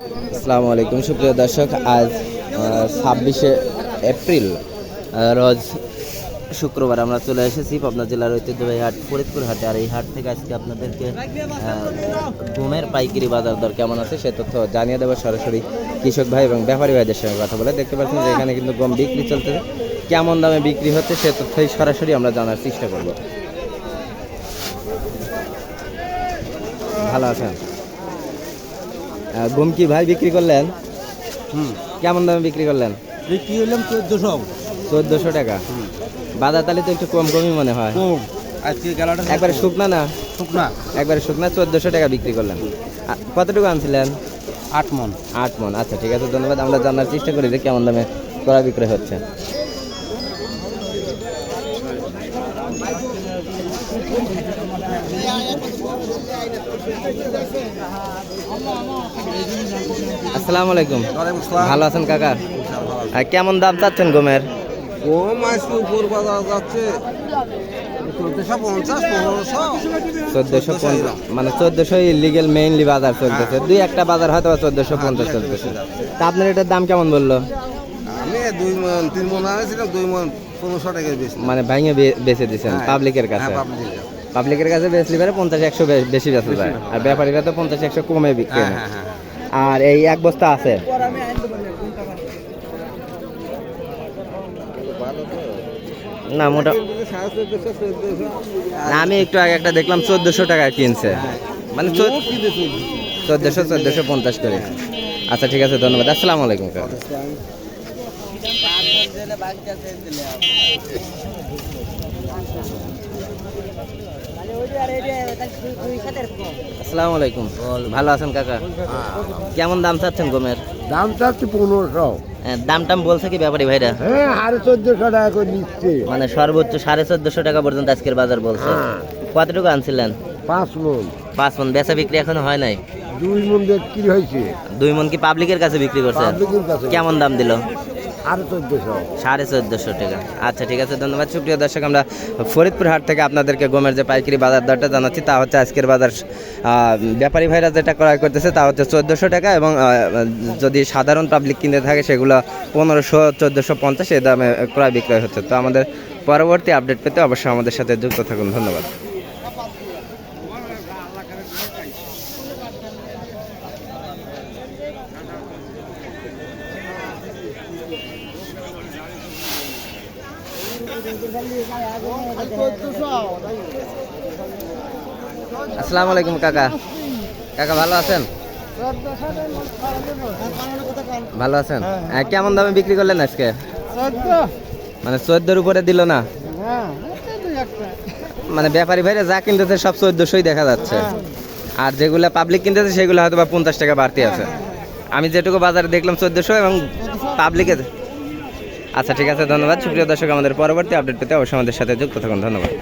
আসসালামু আলাইকুম, সুপ্রিয় দর্শক, আজ ছাব্বিশে এপ্রিল রোজ শুক্রবার আমরা চলে এসেছি পাবনা জেলার ঐতিহ্যবাহী হাট, ফরিদপুর হাটে। আর এই হাট থেকে আজকে আপনাদেরকে গমের পাইকারি বাজার দর কেমন আছে সে তথ্য জানিয়ে দেবো সরাসরি কৃষক ভাই এবং ব্যাপারী ভাইদের সঙ্গে কথা বলে। দেখতে পাচ্ছেন যে এখানে কিন্তু গম বিক্রি চলতেছে কেমন দামে বিক্রি হচ্ছে সে তথ্যই সরাসরি আমরা জানার চেষ্টা করব। ভালো আছেন? আহ, গম কি ভাই বিক্রি করলেন? হুম। কেমন দামে বিক্রি করলেন? বিক্রি হলাম চোদ্দশো। চোদ্দোশো টাকা। বাজার তালে তো একটু কম কমই মনে হয়। কম। আজকে গেলাটা একবারে শুকনা না? শুকনা। একবারে শুকনা চোদ্দোশো টাকা বিক্রি করলেন। কতটুকু আনছিলেন? আট মন। আট মন। আচ্ছা ঠিক আছে ধন্যবাদ। আমরা জানার চেষ্টা করি যে কেমন দামে করা বিক্রয় হচ্ছে। আসসালামু আলাইকুম। ভালো আছেন কাকা? কেমন দাম চাচ্ছেন গমের? কম আজকে উপর বাজার যাচ্ছে চোদ্দশো পঞ্চাশ মানে চোদ্দশো ইলিগেল মেইনলি বাজার চলতেছে। দুই একটা বাজার হয়তো বা চোদ্দশো পঞ্চাশ চলতেছে। তা আপনার এটার দাম কেমন বলল? আমি দুই মন তিন মন আনেছিলাম দুই মন পনেরোশো টাকার বেশি। মানে ভাঙে বেচে দিচ্ছেন হ্যাঁ, পাবলিকের কাছে? পাবলিকের কাছে। বেচলি পারে পঞ্চাশ একশো বেশি বেচা যায়। আর ব্যাপারীরা তো পঞ্চাশ একশো কমে বিক্রি হ্যাঁ। করে। হ্যাঁ হ্যাঁ। আর এই এক বস্তা আছে? না মোটা আমি একটু আগে একটা দেখলাম চোদ্দশো টাকা কিনছে। মানে চোদ্দশো চোদ্দশো পঞ্চাশ করে। আচ্ছা ঠিক আছে ধন্যবাদ। আসসালামু আলাইকুম। আসসালামু আলাইকুম ভালো আছেন কাকা? কেমন দাম চাচ্ছেন গমের? দাম চাচ্ছি পনেরোশো। হ্যাঁ, দাম টাম বলছে কি ব্যাপারী ভাইরা? হ্যাঁ সাড়ে চোদ্দশো টাকা করে নিচ্ছে। মানে সর্বোচ্চ সাড়ে চোদ্দশো টাকা পর্যন্ত আজকের বাজার বলছে। হ্যাঁ। কতটুকু আনছিলেন? পাঁচ মন। পাঁচ মন। বেচা বিক্রি এখনও হয় নাই? দুই মন বিক্রি হয়েছে। দুই মন কি পাবলিকের কাছে বিক্রি করছে কেমন দাম দিল? সাড়ে চোদ্দশো। টাকা। আচ্ছা ঠিক আছে, ধন্যবাদ। সুপ্রিয় দর্শক, আমরা ফরিদপুর হাট থেকে আপনাদেরকে গমের যে পাইকারি বাজার দরটা জানাচ্ছি, তা হচ্ছে আজকের বাজার ব্যাপারী ভাইরা যেটা ক্রয় করতেছে, তা হচ্ছে চোদ্দোশো টাকা এবং যদি সাধারণ পাবলিক কিনতে থাকে, সেগুলো পনেরোশো, চোদ্দোশো পঞ্চাশ এই দামে ক্রয় বিক্রয় হচ্ছে। তো আমাদের পরবর্তী আপডেট পেতে অবশ্যই আমাদের সাথে যুক্ত থাকুন। ধন্যবাদ। আসসালামু আলাইকুম, কাকা। কাকা, ভালো আছেন? ভালো আছেন? কেমন দামে বিক্রি করলেন আজকে? মানে চোদ্দোর উপরে দিল না? মানে ব্যাপারী ভাইরা যা কিনতেছে সব চোদ্দোশোই দেখা যাচ্ছে। আর যেগুলো পাবলিক কিনতেছে, সেগুলো হয়তো বা পঞ্চাশ টাকা বাড়তি আছে। আমি যেটুকু বাজারে দেখলাম, চোদ্দোশো এবং পাবলিকে আচ্ছা ঠিক আছে, ধন্যবাদ। সুপ্রিয় দর্শক, আমাদের পরবর্তী আপডেট পেতে অবশ্যই আমাদের সাথে যুক্ত থাকুন। ধন্যবাদ।